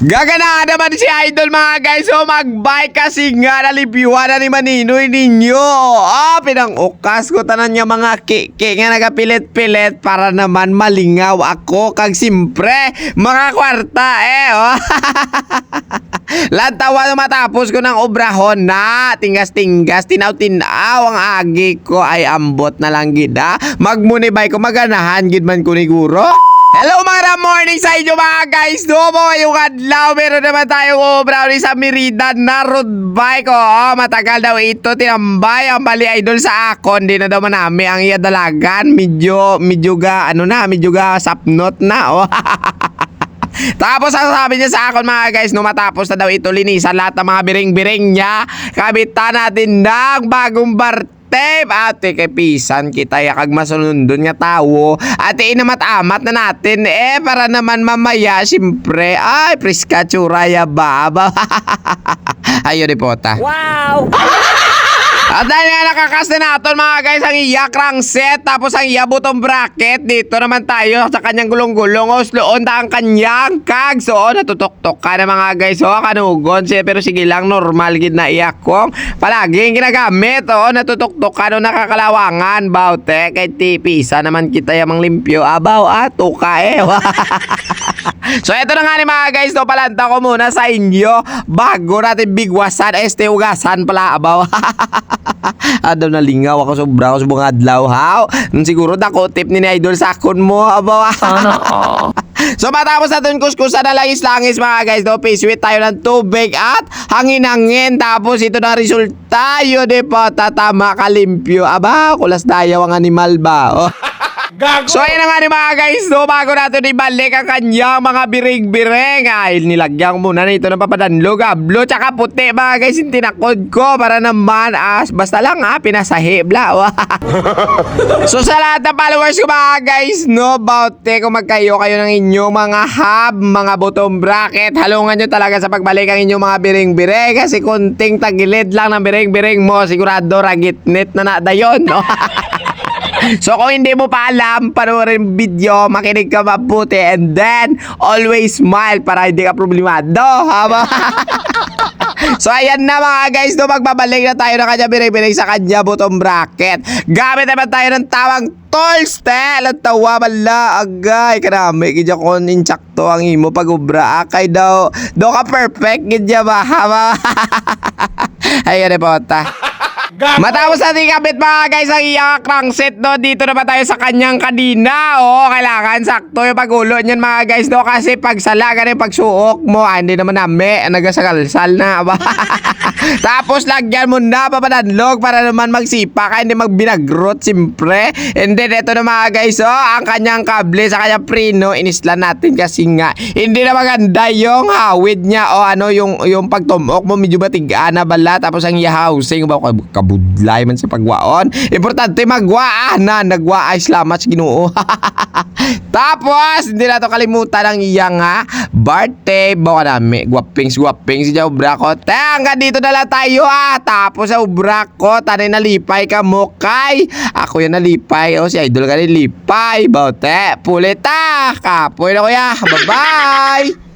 Gagana naman si Idol mga guys. So mag-bike kasi nga nalipiwan na ni Maninoy ninyo. Ah, pinang-ukas ko tanan niya mga kiki nga nagapilit-pilit para naman malingaw ako kag simpre mga kwarta eh. Oh. Lantawa matapos ko ng obrahon na tingas-tingas, tinaw-tinaw ang agi ko ay ambot na lang gida. Magmunibay ko maganahan gid man ko ni guro. Hello mga morning sa inyo mga guys. Domo ngayong adlaw. Meron naman tayong ulit sa Merida na road bike oh, Matagal daw ito tinambay. Ang bali idol sa akon Di na daw manami ang iya dalagan. Medyo, medyo ga, ano na Medyo ga sapnot na oh. Tapos ang sabi niya sa akin mga guys, no matapos na daw ito linisan lahat ng mga biring-biring niya, kabitan natin ng bagong bar tape ate kay pisan kita ya kag masunundon nga tawo. Ate inamat-amat na natin. Eh para naman mamaya siyempre ay priska churaya baba ayun ipota. Wow! at dahil nga nakakasta natin mga guys ang iya crankset tapos ang iya butong bracket dito naman tayo sa kanyang gulong-gulong. O sloon ta ang kanyang kag. So oh, natutok-tok ka na mga guys. O kanugon. Siya pero sige lang normal gid na iya kong palaging ginagamit. O natutok-tok ka no nakakalawangan. Baute kay tipisa naman kita yamang limpyo. Abaw ato ka eh. So eto na nga ni mga guys, no, palanta ko muna sa inyo bago natin bigwasan, este ugasan pala abaw. Adaw na lingaw ako sobra ako sa mga adlaw haw. Nung siguro dako tip ni Idol sa akon mo abaw. Sana all. So matapos natin kuskusan na langis-langis mga guys, no, piswit tayo ng tubig at hangin-hangin. Tapos ito na resulta, yun eh po, tatama kalimpyo. Aba, kulas dayaw ang animal ba? Oh. So ayun na nga ni mga guys, no, bago natin ibalik ang kanyang mga birig-biring. Ay, nilagyan ko muna nito ng papadanlog, ablo, tsaka puti mga guys, yung tinakod ko para naman, as, basta lang ha, pinasahi, bla. so sa lahat ng followers ko mga guys, no, about eh, kung magkayo kayo ng inyong mga hub, mga bottom bracket, halungan nyo talaga sa pagbalik ang inyong mga biring-biring kasi kunting tagilid lang ng biring-biring mo, sigurado ragitnit na na dayon, no? So kung hindi mo pa alam, panoorin video, makinig ka mabuti, and then always smile para hindi ka problemado. Haba? so ayan na mga guys, no, magbabalik na tayo ng kanya binibinig sa kanya bottom bracket. Gamit naman tayo ng tawang tools, te. Alam tawa bala, agay. Karami, kidya ko ninchakto ang imo pag-ubra. Akay daw, daw ka perfect, kidya ba? Haba? Ayan, repota. Matapos natin kabit mga guys ang iyang crankset no, dito naman tayo sa kanyang kadina. O, kailangan sakto yung pagulo niyan mga guys no, kasi pag sala ganun pagsuok mo, ah, hindi naman nami, nagasakalsal na. Tapos lagyan mo na papadanlog para naman magsipa ka, hindi magbinagrot simpre. And then ito na mga guys, oh, ang kanyang kable sa kanyang prino, inisla natin kasi nga, hindi na maganda yung hawid niya o ano, yung, yung pagtumok mo, medyo batigaan na bala, tapos ang housing, ba, kabudlay man sa pagwaon. Importante magwaan na, nagwaay salamat sa ginoo. tapos, hindi na to kalimutan ang iyang ha, birthday, baka nami, guwapings, guwapings, si Joe Braco. Te, hanggang dito na lang tayo ah. Tapos sa ubra ko, tanay nalipay ka mo kay. Ako yan nalipay. O si Idol ka nalipay. Baute, pulita. Kapoy na kuya. Bye-bye.